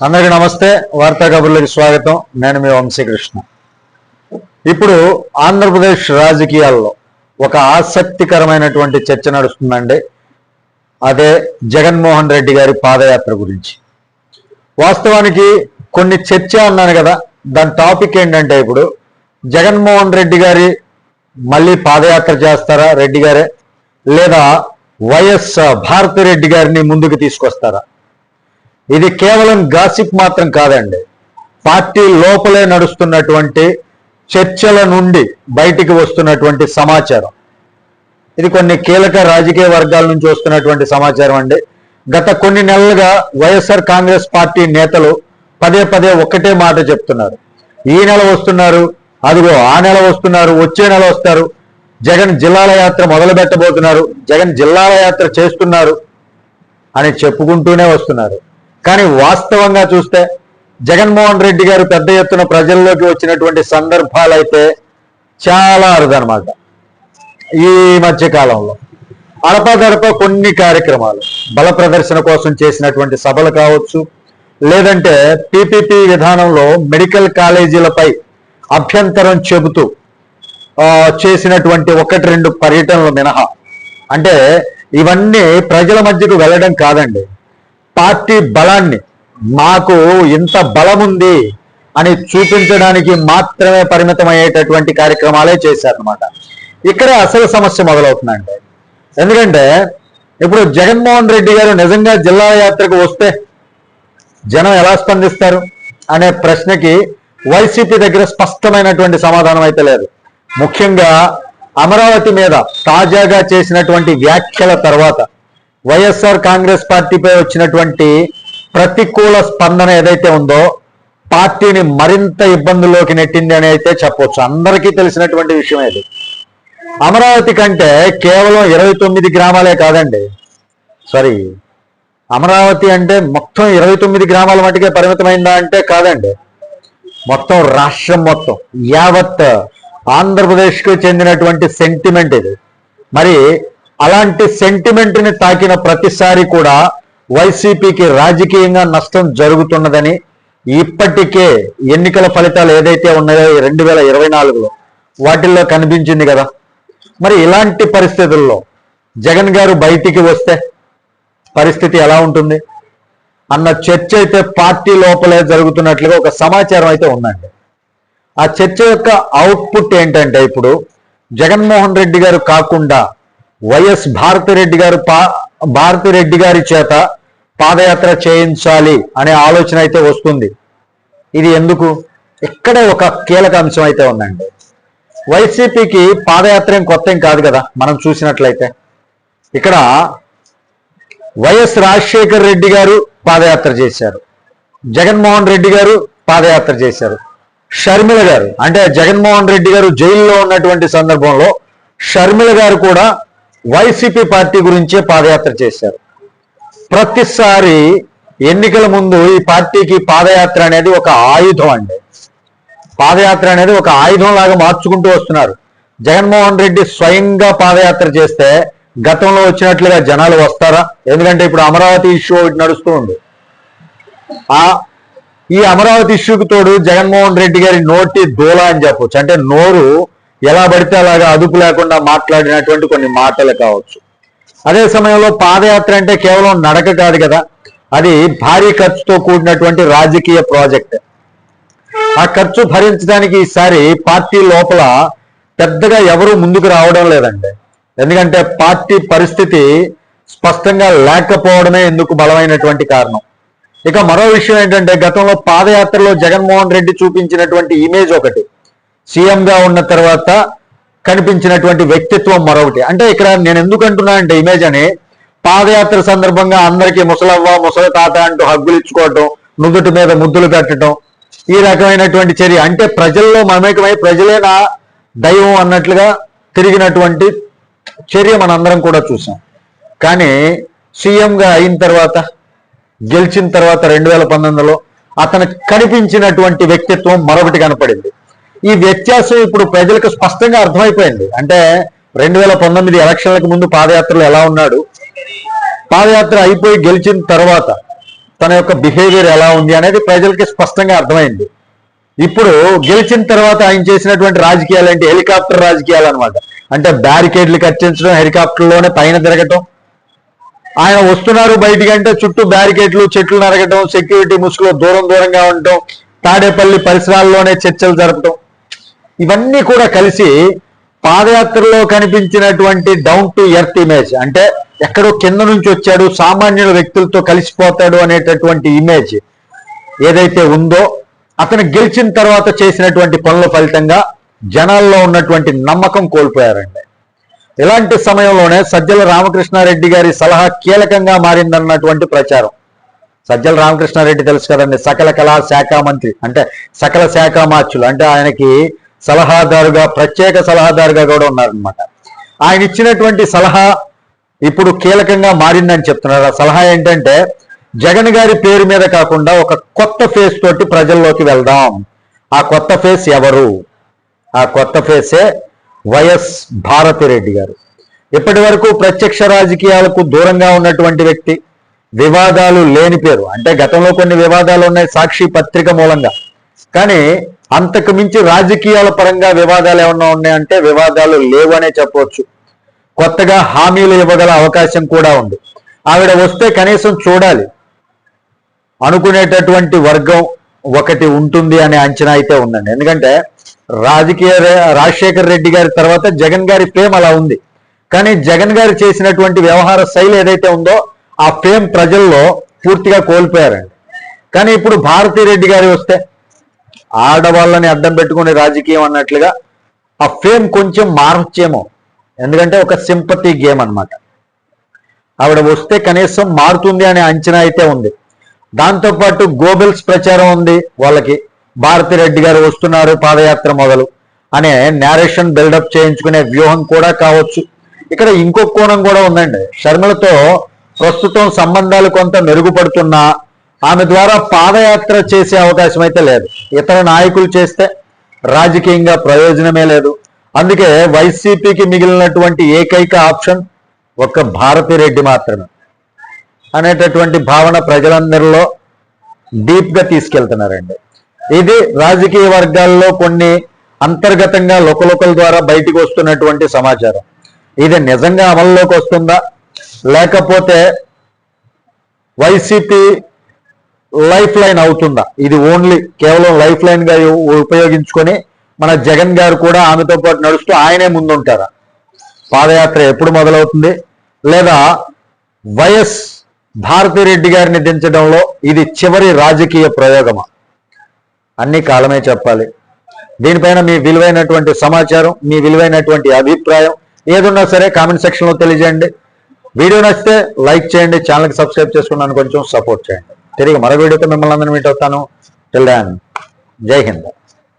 అందరికీ నమస్తే వార్తా కబుర్లకు స్వాగతం. నేను మీ వంశీకృష్ణ. ఇప్పుడు ఆంధ్రప్రదేశ్ రాజకీయాల్లో ఒక ఆసక్తికరమైనటువంటి చర్చ నడుస్తుందండి. అదే జగన్మోహన్ రెడ్డి గారి పాదయాత్ర గురించి. వాస్తవానికి కొన్ని చర్చ అన్నాను కదా దాని టాపిక్ ఏంటంటే ఇప్పుడు జగన్మోహన్ రెడ్డి గారి మళ్ళీ పాదయాత్ర చేస్తారా రెడ్డి గారే? లేదా వైఎస్ భారతిరెడ్డి గారిని ముందుకు తీసుకొస్తారా? ఇది కేవలం గాసిప్ మాత్రం కాదండి. పార్టీ లోపలే నడుస్తున్నటువంటి చర్చల నుండి బయటికి వస్తున్నటువంటి సమాచారం. ఇది కొన్ని కీలక రాజకీయ వర్గాల నుంచి వస్తున్నటువంటి సమాచారం అండి. గత కొన్ని నెలలుగా వైఎస్ఆర్ కాంగ్రెస్ పార్టీ నేతలు పదే పదే ఒక్కటే మాట చెప్తున్నారు. ఈ నెల వస్తున్నారు అదిగో ఆ నెల వస్తున్నారు వచ్చే నెల వస్తారు జగన్ జిల్లాల యాత్ర మొదలు పెట్టబోతున్నారు జగన్ జిల్లాల యాత్ర చేస్తున్నారు అని చెప్పుకుంటూనే వస్తున్నారు. కానీ వాస్తవంగా చూస్తే జగన్మోహన్ రెడ్డి గారు పెద్ద ఎత్తున ప్రజల్లోకి వచ్చినటువంటి సందర్భాలు అయితే చాలా అరుదనమాట ఈ మధ్య కాలంలో అడపదడప కొన్ని కార్యక్రమాలు బల ప్రదర్శన కోసం చేసినటువంటి సభలు కావచ్చు లేదంటే పిపిపి విధానంలో మెడికల్ కాలేజీలపై అభ్యంతరం చెబుతూ చేసినటువంటి ఒకటి రెండు పర్యటనలు మినహా. అంటే ఇవన్నీ ప్రజల మధ్యకు వెళ్ళడం కాదండి. పార్టీ బలాన్ని మాకు ఇంత బలం ఉంది అని చూపించడానికి మాత్రమే పరిమితమయ్యేటటువంటి కార్యక్రమాలే చేశారనమాట ఇక్కడే అసలు సమస్య మొదలవుతుందండి ఎందుకంటే ఇప్పుడు జగన్మోహన్ రెడ్డి గారు నిజంగా జిల్లా యాత్రకు వస్తే జనం ఎలా స్పందిస్తారు అనే ప్రశ్నకి వైసీపీ దగ్గర స్పష్టమైనటువంటి సమాధానం అయితే లేదు. ముఖ్యంగా అమరావతి మీద తాజాగా చేసినటువంటి వ్యాఖ్యల తర్వాత వైఎస్ఆర్ కాంగ్రెస్ పార్టీపై వచ్చినటువంటి ప్రతికూల స్పందన ఏదైతే ఉందో పార్టీని మరింత ఇబ్బందుల్లోకి నెట్టింది అని అయితే చెప్పొచ్చు. అందరికీ తెలిసినటువంటి విషయం ఇది. అమరావతి కంటే కేవలం ఇరవై తొమ్మిది గ్రామాలే కాదండి. సారీ అమరావతి అంటే మొత్తం ఇరవై తొమ్మిది గ్రామాల మటుకే పరిమితమైందా అంటే కాదండి. మొత్తం రాష్ట్రం మొత్తం యావత్ ఆంధ్రప్రదేశ్కు చెందినటువంటి సెంటిమెంట్ ఇది. మరి అలాంటి సెంటిమెంట్ని తాకిన ప్రతిసారి కూడా వైసీపీకి రాజకీయంగా నష్టం జరుగుతున్నదని ఇప్పటికే ఎన్నికల ఫలితాలు ఏదైతే ఉన్నాయో రెండు వేల ఇరవై నాలుగులో వాటిల్లో కనిపించింది కదా. మరి ఇలాంటి పరిస్థితుల్లో జగన్ గారు బయటికి వస్తే పరిస్థితి ఎలా ఉంటుంది? అన్న చర్చ అయితే పార్టీ లోపలే జరుగుతున్నట్లుగా ఒక సమాచారం అయితే ఉందండి. ఆ చర్చ యొక్క అవుట్పుట్ ఏంటంటే ఇప్పుడు జగన్మోహన్ రెడ్డి గారు కాకుండా వైఎస్ భారతిరెడ్డి గారు పా భారతిరెడ్డి గారి చేత పాదయాత్ర చేయించాలి అనే ఆలోచన అయితే వస్తుంది. ఇది ఎందుకు? ఇక్కడే ఒక కీలక అంశం అయితే ఉందండి. వైసీపీకి పాదయాత్ర ఏం కొత్త ఏం కాదు కదా మనం చూసినట్లయితే. ఇక్కడ వైఎస్ రాజశేఖర్ రెడ్డి గారు పాదయాత్ర చేశారు. జగన్మోహన్ రెడ్డి గారు పాదయాత్ర చేశారు. షర్మిల గారు అంటే జగన్మోహన్ రెడ్డి గారు జైల్లో ఉన్నటువంటి సందర్భంలో షర్మిల గారు కూడా వైసీపీ పార్టీ గురించే పాదయాత్ర చేశారు. ప్రతిసారి ఎన్నికల ముందు ఈ పార్టీకి పాదయాత్ర అనేది ఒక ఆయుధం అండి. పాదయాత్ర అనేది ఒక ఆయుధం లాగా మార్చుకుంటూ వస్తున్నారు. జగన్మోహన్ రెడ్డి స్వయంగా పాదయాత్ర చేస్తే గతంలో వచ్చినట్లుగా జనాలు వస్తారా? ఎందుకంటే ఇప్పుడు అమరావతి ఇష్యూ ఒకటి నడుస్తూ ఉంది. ఆ ఈ అమరావతి ఇష్యూకి తోడు జగన్మోహన్ రెడ్డి గారి నోటి దూల అని చెప్పొచ్చు. అంటే నోరు ఎలా పడితే అలాగా అదుపు లేకుండా మాట్లాడినటువంటి కొన్ని మాటలు కావచ్చు. అదే సమయంలో పాదయాత్ర అంటే కేవలం నడక కాదు కదా అది భారీ ఖర్చుతో కూడినటువంటి రాజకీయ ప్రాజెక్ట్. ఆ ఖర్చు భరించడానికి ఈసారి పార్టీ లోపల పెద్దగా ఎవరు ముందుకు రావడం లేదండి. ఎందుకంటే పార్టీ పరిస్థితి స్పష్టంగా లేకపోవడమే ఎందుకు బలమైనటువంటి కారణం. ఇక మరో విషయం ఏంటంటే గతంలో పాదయాత్రలో జగన్మోహన్ రెడ్డి చూపించినటువంటి ఇమేజ్ ఒకటి. సీఎంగా ఉన్న తర్వాత కనిపించినటువంటి వ్యక్తిత్వం మరొకటి. అంటే ఇక్కడ నేను ఎందుకు అంటున్నా అంటే ఇమేజ్ అని పాదయాత్ర సందర్భంగా అందరికీ ముసలవ్వ ముసలి తాత అంటూ హగ్గులు ఇచ్చుకోవటం నుదుటి మీద ముద్దులు పెట్టడం ఈ రకమైనటువంటి చర్య. అంటే ప్రజల్లో మమేకమై ప్రజలే నా దైవం అన్నట్లుగా తిరిగినటువంటి చర్య మనందరం కూడా చూసాం. కానీ సీఎంగా అయిన తర్వాత గెలిచిన తర్వాత రెండు వేల పంతొమ్మిదిలో అతను కనిపించినటువంటి వ్యక్తిత్వం మరొకటి కనపడింది. ఈ వ్యత్యాసం ఇప్పుడు ప్రజలకు స్పష్టంగా అర్థమైపోయింది. అంటే రెండు వేల పంతొమ్మిది ఎలక్షన్లకు ముందు పాదయాత్రలో ఎలా ఉన్నాడు? పాదయాత్ర అయిపోయి గెలిచిన తర్వాత తన యొక్క బిహేవియర్ ఎలా ఉంది అనేది ప్రజలకి స్పష్టంగా అర్థమైంది. ఇప్పుడు గెలిచిన తర్వాత ఆయన చేసినటువంటి రాజకీయాలు ఏంటి? హెలికాప్టర్ రాజకీయాలు అనమాట అంటే బ్యారికేడ్లు కట్టించడం హెలికాప్టర్లోనే పైన తిరగటం ఆయన వస్తున్నారు బయటికి అంటే చుట్టూ బ్యారికేడ్లు చెట్లు నరగటం సెక్యూరిటీ ముసుగులో దూరం దూరంగా ఉండటం తాడేపల్లి పరిసరాల్లోనే చర్చలు జరపటం ఇవన్నీ కూడా కలిసి పాదయాత్రలో కనిపించినటువంటి డౌన్ టు ఎర్త్ ఇమేజ్ అంటే ఎక్కడో కింద నుంచి వచ్చాడు సామాన్యుల వ్యక్తులతో కలిసిపోతాడు అనేటటువంటి ఇమేజ్ ఏదైతే ఉందో అతను గెలిచిన తర్వాత చేసినటువంటి పనుల ఫలితంగా జనాల్లో ఉన్నటువంటి నమ్మకం కోల్పోయారండి. ఇలాంటి సమయంలోనే సజ్జల రామకృష్ణారెడ్డి గారి సలహా కీలకంగా మారిందన్నటువంటి ప్రచారం. సజ్జల రామకృష్ణారెడ్డి తెలుసు కదండి సకల కళా శాఖ మంత్రి అంటే సకల శాఖ మార్చులు అంటే ఆయనకి సలహాదారుగా ప్రత్యేక సలహాదారుగా కూడా ఉన్నారనమాట ఆయన ఇచ్చినటువంటి సలహా ఇప్పుడు కీలకంగా మారిందని చెప్తున్నారు. ఆ సలహా ఏంటంటే జగన్ గారి పేరు మీద కాకుండా ఒక కొత్త ఫేస్ తోటి ప్రజల్లోకి వెళ్దాం. ఆ కొత్త ఫేస్ ఎవరు? ఆ కొత్త ఫేసే వైఎస్ భారతిరెడ్డి గారు. ఇప్పటి వరకు ప్రత్యక్ష రాజకీయాలకు దూరంగా ఉన్నటువంటి వ్యక్తి వివాదాలు లేని పేరు. అంటే గతంలో కొన్ని వివాదాలు ఉన్నాయి సాక్షి పత్రిక మూలంగా. కానీ అంతకు మించి రాజకీయాల పరంగా వివాదాలు ఏమన్నా ఉన్నాయంటే వివాదాలు లేవనే చెప్పవచ్చు. కొత్తగా హామీలు ఇవ్వగల అవకాశం కూడా ఉంది. ఆవిడ వస్తే కనీసం చూడాలి. అనుకునేటటువంటి వర్గం ఒకటి ఉంటుంది అనే అంచనా అయితే ఉందండి. ఎందుకంటే రాజకీయ రాజశేఖర్ రెడ్డి గారి తర్వాత జగన్ గారి ఫేమ్ అలా ఉంది. కానీ జగన్ గారు చేసినటువంటి వ్యవహార శైలి ఏదైతే ఉందో ఆ ఫేమ్ ప్రజల్లో పూర్తిగా కోల్పోయారండి. కానీ ఇప్పుడు భారతీ రెడ్డి గారి వస్తే ఆడవాళ్ళని అడ్డం పెట్టుకునే రాజకీయం అన్నట్లుగా ఆ ఫేమ్ కొంచెం మార్చేమో. ఎందుకంటే ఒక సింపతి గేమ్ అన్నమాట. ఆవిడ వస్తే కనీసం మారుతుంది అనే అంచనా అయితే ఉంది. దాంతోపాటు గోబెల్స్ ప్రచారం ఉంది. వాళ్ళకి భారతి రెడ్డి గారు వస్తున్నారు పాదయాత్ర మొదలు అనే నేరేషన్ బిల్డప్ చేయించుకునే వ్యూహం కూడా కావచ్చు. ఇక్కడ ఇంకొక కోణం కూడా ఉందండి. షర్మిలతో ప్రస్తుతం సంబంధాలు కొంత మెరుగుపడుతున్నా ఆమె ద్వారా పాదయాత్ర చేసే అవకాశం అయితే లేదు. ఇతర నాయకులు చేస్తే రాజకీయంగా ప్రయోజనమే లేదు. అందుకే వైసీపీకి మిగిలినటువంటి ఏకైక ఆప్షన్ ఒక్క భారతిరెడ్డి మాత్రమే అనేటటువంటి భావన ప్రజలందరిలో డీప్గా తీసుకెళ్తున్నారండి. ఇది రాజకీయ వర్గాల్లో కొన్ని అంతర్గతంగా లోకలోకల ద్వారా బయటికి వస్తున్నటువంటి సమాచారం. ఇది నిజంగా అమల్లోకి వస్తుందా? లేకపోతే వైసీపీ లైఫ్ లైన్ అవుతుందా ఇది ఓన్లీ కేవలం లైఫ్ లైన్గా ఉపయోగించుకొని మన జగన్ గారు కూడా ఆమెతో పాటు నడుస్తూ ఆయనే ముందుంటారా? పాదయాత్ర ఎప్పుడు మొదలవుతుంది? లేదా వైఎస్ భారతిరెడ్డి గారిని దించడంలో ఇది చివరి రాజకీయ ప్రయోగమా? అన్ని కాలమే చెప్పాలి. దీనిపైన మీ విలువైనటువంటి సమాచారం మీ విలువైనటువంటి అభిప్రాయం ఏదున్నా సరే కామెంట్ సెక్షన్లో తెలియజేయండి. వీడియో నచ్చితే లైక్ చేయండి ఛానల్కి సబ్స్క్రైబ్ చేసుకున్నాను కొంచెం సపోర్ట్ చేయండి. తిరిగి మరో వీడియోతో మిమ్మల్ని అందరినీ మీట్ అవుతాను. టిల్ దాన్ జై హింద్.